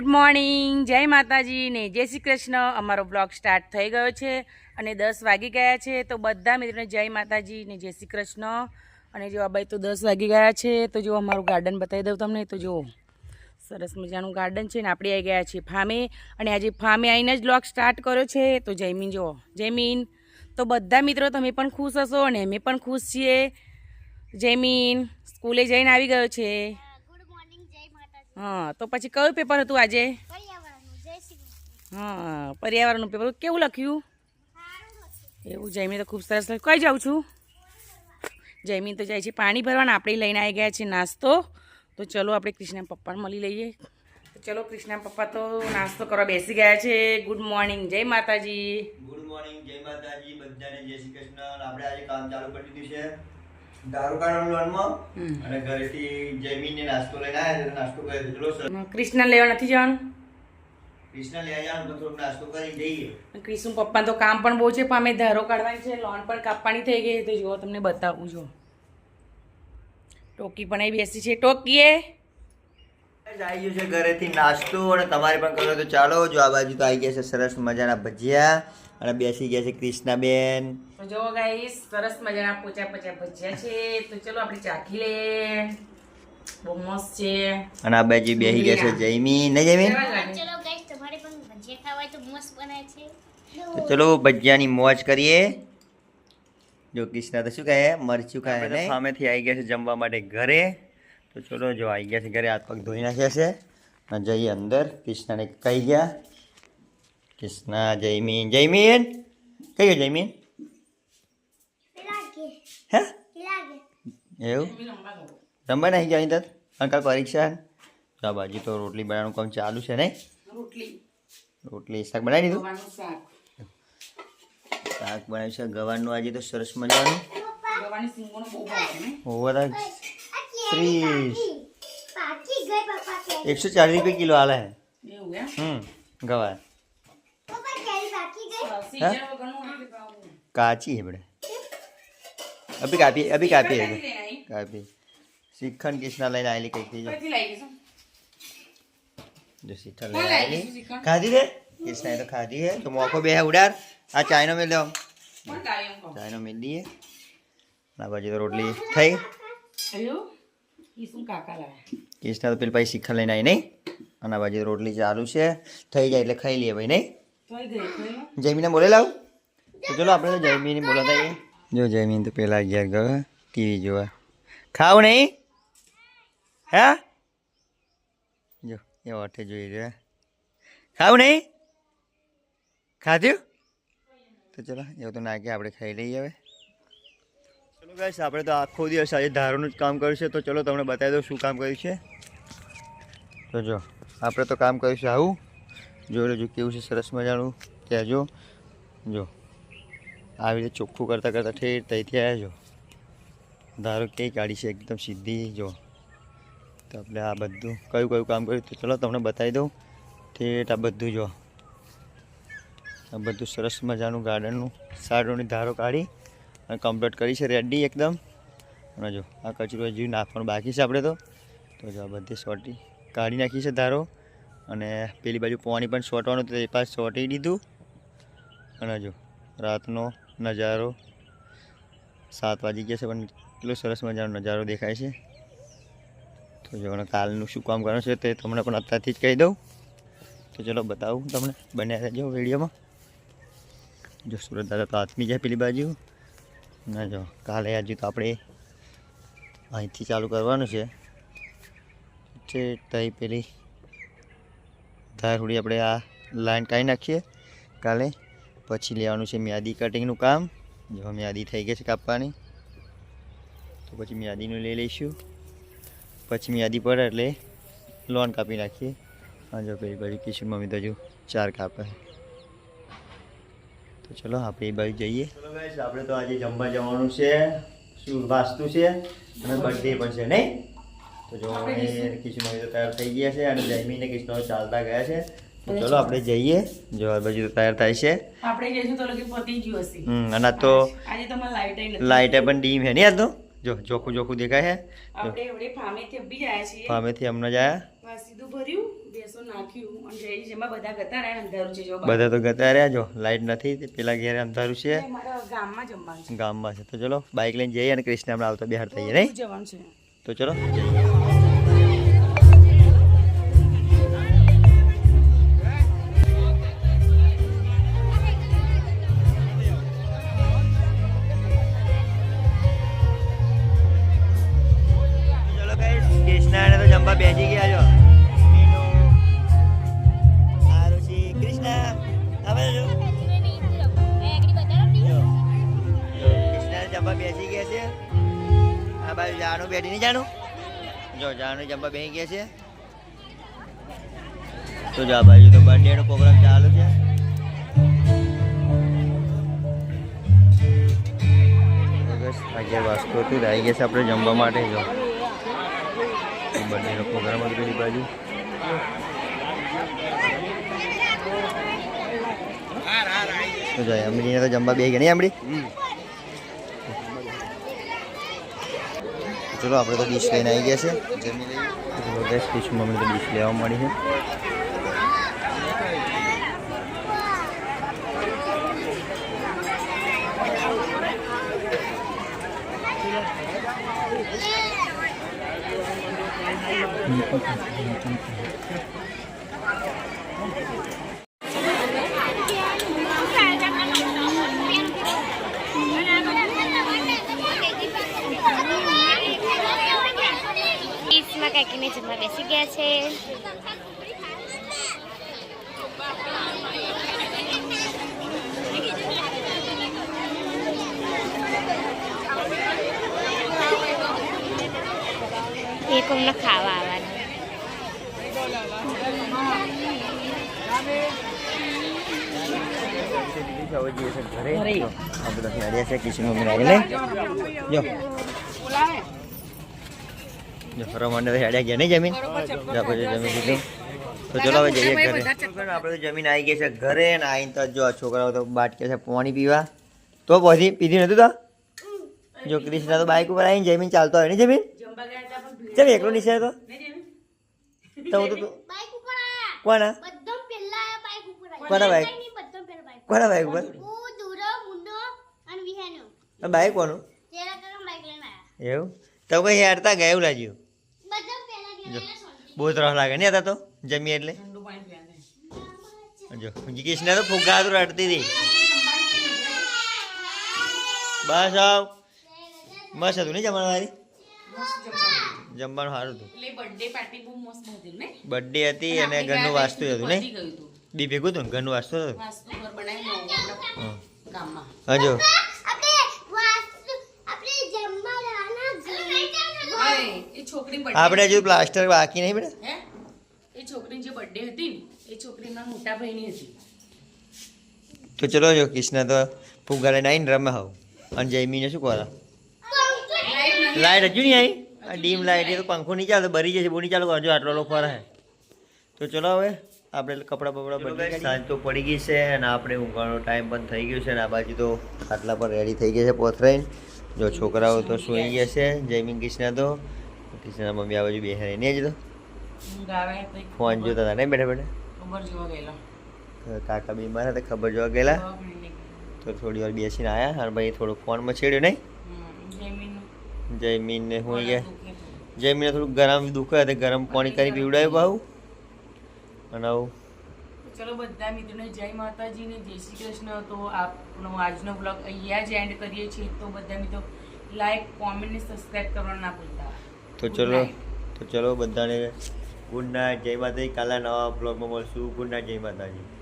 Good morning, જય માતાજી ને જય શ્રી કૃષ્ણ. અમારો બ્લોગ સ્ટાર્ટ થઈ ગયો છે અને દસ વાગી ગયા છે, તો બધા મિત્રોને જય માતાજી ને જય શ્રી કૃષ્ણ. અને જો આ ભાઈ તો દસ વાગી ગયા છે, તો જો અમારું ગાર્ડન બતાવી દઉં તમને. તો જો સરસ મજાનું ગાર્ડન છે ને આપણે આવી ગયા છીએ ફામે. અને આજે ફામે આવીને જ બ્લોગ સ્ટાર્ટ કર્યો છે. તો જયમીન જુઓ જયમીન, તો બધા મિત્રો તમે પણ ખુશ હશો અને અમે પણ ખુશ છીએ. જયમીન, સ્કૂલે જઈને આવી ગયો છે ગુડ મોર્નિંગ જય માતાજી હા તો પછી કયું પેપર હતું આજે? પર્યાવરણનું જય શ્રી કૃષ્ણ. હા પર્યાવરણનું પેપર કેવું લખ્યું? એવું જયમી તો ખૂબ સરસ લખ્યું. કઈ જાઉં છું? જયમીન તો જાય છે પાણી ભરવાના. આપણે લઈને આવી ગયા છે નાસ્તો. તો ચલો આપણે કૃષ્ણા પપ્પાને મળી લઈએ. તો ચલો કૃષ્ણા પપ્પા તો નાસ્તો કરવા બેસી ગયા છે. ગુડ મોર્નિંગ જય માતાજી. ગુડ મોર્નિંગ જય માતાજી. બધાને જય શ્રી કૃષ્ણ. આપણે આજે કામ ચાલુ કરી દીધું છે. લેવા નથી જવાનું? તો નાસ્તો કરી જઈએ કૃષ્ણ પપ્પા તો કામ પણ બહુ છે પણ અમે ધારો કાઢવાની છે લોન પણ કાપવાની થઈ ગઈ તો જુઓ તમને બતાવું જો ટોકી પણ એ બેસી છે. ટોકીએ. આવી ગયું છે ઘરેથી નાસ્તો અને તમારે પણ કરો તો ચાલો જો આ બાજુ તો આવી ગયા છે સરસ મજાના ભજીયા. અને બેસી ગયા છે કૃષ્ણાબેન. તો જો ગાઈસ સરસ મજાના પોચા પોચા ભજીયા છે. તો ચલો આપણે ચાખી લે બહુ મસ્ત છે. અને આ બાજુ બેસી ગયા છે જયમી. નહીં જયમીન ચલો ગાઈસ તમારે પણ ભજીયા ખાવા તો મસ્ત બનાય છે. તો ચલો ભજીયાની મોજ કરીએ. જો કૃષ્ણા તો શું કહે? મરચું ખાય ને સામેથી આવી ગયા છે જમવા માટે ઘરે. તો ચલો જો આવી ગયા છે ઘરે હાથ પગ ધોઈ નાખ્યા છે. અને જઈએ અંદર. કૃષ્ણાને કહી ગયા. કૃષ્ણા જયમીન જયમીન કઈ ગયો જયમીન હે એવું રમવા નહીં ગયા અહીં અંકલ પરીક્ષા. તો બાજુ તો રોટલી બનાવવાનું કામ ચાલુ છે નહીં રોટલી રોટલી શાક બનાવી દીધું શાક શાક બનાવ્યું છે ગવારનું આજે તો સરસ મજાનું ગવાની સિંગોનો બહુ ભાવે ને ઓવર ત્રીસ એકસો ચાલીસ રૂપિયા કિલો આલે હમ ગવાર આવી? કાપી શ્રીખંડ કૃષ્ણા લઈને આવેલી કંઈક થઈ ક્યાંથી લાવી દઈશું? જો શ્રીખંડ કોણ લઈને લાવી આવેલી દઈશું શ્રીખંડ? ખાધી છે કૃષ્ણાએ તો ખાધી હે તો મોકો બે હે ઉડાર આ ચાયનો મેલ દો કોણ લાવી એમ કહો? ચાયનો મેલ દઈએ આ બાજુ તો રોટલી થઈ એવું? ઈ શું કાકા લાવ્યા? કૃષ્ણા તો પેલી પાસે શ્રીખંડ લઈને આવી નહીં અને આ બાજુ રોટલી ચાલુ છે થઈ જાય એટલે ખાઈ લઈએ ભાઈ નહીં તોય ગઈ, તોય લો. જયમીને બોલે આવું તો ચલો આપણે જયમીને બોલાતા આવીએ જો જયમીન તો પેલા ઘેર ગયો, ટીવી જોવા. ખાવ નહીં? હે? જો, એ ઓઠે જોઈ રહ્યા ખાવ નહીં? ખાધ્યું તો ચલો, એવું તો નાખી આપણે ખાઈ લઈએ હવે. ચલો ગાઈસ આપણે તો આખો દિવસ આજે ધારોનું જ કામ કર્યું છે, તો ચલો તમને બતાવી દઉં શું કામ કર્યું છે. તો જો, આપણે તો કામ કર્યું આવું. જોઈ લેજો કેવું છે? સરસ મજાનું? કહેજો જો આવી રીતે ચોખ્ખું કરતાં કરતાં ઠેર તઈથી આવ્યા જો. ધારો કઈ કાઢી છે એકદમ સીધી, જો. તો આપણે આ બધું કયું કયું કામ કર્યું? તો ચલો તમને બતાવી દઉં. ઠેઠ આ બધું જો. આ બધું સરસ મજાનું ગાર્ડનનું સારોની ધારો કાઢી અને કમ્પ્લીટ કરી છે રેડી એકદમ. અને જો, આ કચરો હજી નાખવાનું બાકી છે આપણે તો. તો જો આ બધી સોટી કાઢી નાખી છે ધારો. અને પેલી બાજુ પાણી પણ છોટવાનું તે એ પાસ સોટી દીધું. અને જો, રાતનો નજારો સાત વાગી ગયા છે, પણ કેટલો સરસ મજાનો નજારો દેખાય છે. તો જો કાલનું શું કામ કરવાનું છે તે તમને પણ અત્યારથી જ કહી દઉં. તો ચલો બતાવું તમને, બન્યા રહેજો વિડીયોમાં. જો, સુરત દાદા તો આથમી જાય પેલી બાજુ. ના જો, કાલે હજુ તો આપણે અહીંથી ચાલુ કરવાનું છે. તે તઈ પેલી ધાર થોડી આપણે આ લાઈન કાઢી નાખીએ. કાલે પછી લેવાનું છે મ્યાદી કટિંગનું કામ. જો મ્યાદી થઈ ગઈ છે કાપવાની. તો પછી મ્યાદીનું લઈ લઈશું. પછી મ્યાદી પડે એટલે લોન કાપી નાખીએ. હા, જો પેલી બાજુ કિશન મમ્મી તો હજુ ચાર કાપે. તો ચલો આપણે એ બાજુ જઈએ. આપણે તો આજે જમવા જવાનું છે. શું, વાસ્તુ છે? અને બર્થડે પણ છે, નહીં? તો જો કિશન મમ્મી તો તૈયાર થઈ ગયા છે અને જમીને કૃષ્ણ ચાલતા ગયા છે. તો ચલો આપણે જઈએ. જો આ બાજુ તૈયાર થાય છે. આપણે જઈશું તો લગી પતી ગયું હશે. હમ અને તો આજે તો મને લાઈટ પણ ડીમ હે નહીં આ તો? જો ચોખ્ખું ચોખ્ખું દેખાય છે. આપણે એવડે જાય છીએ. પામેથી હમણાં જ આયા. સીધું ભર્યું બેસો નાખ્યું અને જઈ જેમાં બધા ગતા રહ્યા અંધારું છે જો બધા તો ગતા રહ્યા જો લાઈટ નથી પેલા ઘેર અંધારું છે. ગામમાં જમવાનું છે. ગામમાં છે. તો ચલો બાઇક લઈને જઈએ અને કૃષ્ણ હમણાં આવતા બિહાર થઈએ નહીં? જવાનું છે. તો ચલો. જઈએ આ બાજુ જાનું બેઠી નહીં જાણું. જો, જાણું જમવા બેસી ગયા છે. તો જા ભાઈ તો બર્થડે નો પ્રોગ્રામ ચાલુ છે. અગિયાર વાગતો હતું આવી ગયા છે આપણે જમવા માટે, જો. બર્થડે નો પ્રોગ્રામ હતો પેલી બાજુ. તો જમવા બે ગયા નહીં અમરી ચલો, આપણે તો ડીશ લઈને આવી ગયા છે. જમી લઈએ. ચલો ડીશમાં અમને તો ડીશ લેવા મળી છે. ઈસમાં કાકીને જમવા બેસી ગયા છે. એક અમને ખાવા આવવાનું. ઘરે. જો, આ બધા હેડ્યા છે કિશન મમ્મી જો જો ફરવા તો હેડ્યા ગયા નહીં જમીન. જો જમીન લીધું. તો ચલો હવે જઈએ ઘરે. આપણે તો જમીન આવી ગયા છે ઘરે ને આવીને તો જો છોકરાઓ તો બાટકે છે પાણી પીવા. તો પછી પીધી નતું તો? જો કૃષ્ણ તો બાઇક ઉપર આવીને જમીન ચાલતો હોય ને જમીન? ચલ એકલો નીચે તો. નહીં તો હું તો તું- બાઈક ઉપર આયા. કોના? બધમ પહેલા આયા બાઈક ઉપર આયા. કોના બાઈક? બાઈક કોના બાઇક ઉપર? હું દુરો મુંડો અને વિહાનો આ બાઇક કોનું? તેરા કાકા બાઈક લઈને આયા. એવું? તો પછી હેડતા ગયા એવું લાગ્યું? બહુ ત્રણ લાગે. નહીં હતા તો? જમીએ એટલે? જો કૃષ્ણ તો ફુગ્ગા હતું રડતી હતી. બસ આવ. મસ્ત હતું નહીં જમવાનું વાળી જમવાનું. સારું હતું. બર્થડે હતી અને ઘરનું વાસ્તુ હતું નહીં? બી ભેગું હતું ને ઘરનું વાસ્તુ હતું? હજો આપણે વાસ્તુ આપણે જમવા જવાના હા, એ છોકરી આપણે હજુ પ્લાસ્ટર બાકી નહીં બેટા હે? એ છોકરીની જે બર્થડે હતી ને એ છોકરીના મોટા ભાઈની હતી. તો ચલો જો કૃષ્ણ તો ફુગ્ગા લઈને આવીને રમે હાવ. અને જયમીને શું કરો? લાઈટ હજુ નહીં આવી? આ ડીમ લાઈટ એ તો પંખો નહીં ચાલે બરી જશે બોની ચાલુ કરજો આટલો લોકો ફરે તો ચલો હવે આપણે કપડાં બપડા બદલી સાંજ તો પડી ગઈ છે અને આપણે ઊંઘવાનો ટાઈમ પણ થઈ ગયો છે અને આ બાજુ તો ખાટલા પર રેડી થઈ ગયા છે પોથરાઈને. જો છોકરાઓ તો સૂઈ ગયા છે જયમીન કૃષ્ણ તો. કૃષ્ણના મમ્મી આ બાજુ બેસે નહીં. જ તો ઊંઘ આવે તો ફોન જોતા હતા નહીં બેઠા બેઠા? ખબર જોવા ગયેલો. કાકા બીમાર હતા ખબર જોવા ગયેલા. તો થોડી વાર બેસીને આવ્યા અને ભાઈ થોડું ફોનમાં છેડ્યું નહીં? જયમીનને. હું ગયા દુખે થોડું. ગરમ દુખે હતા ગરમ પાણી કરી પીવડાવ્યું ભાવ અને આવું. ચલો બધા મિત્રોને જય માતાજી ને જય શ્રી કૃષ્ણ. તો આપણો આજનો બ્લોગ અહીંયા જ એન્ડ કરીએ છીએ. તો બધા મિત્રો લાઈક કોમેન્ટ ને સબસ્ક્રાઈબ કરવાનું ના ભૂલતા. તો ચલો તો ચલો બધાને ગુડ નાઇટ, જય માતાજી. કાલે નવા બ્લોગમાં મળશું. ગુડ નાઇટ, જય માતાજી.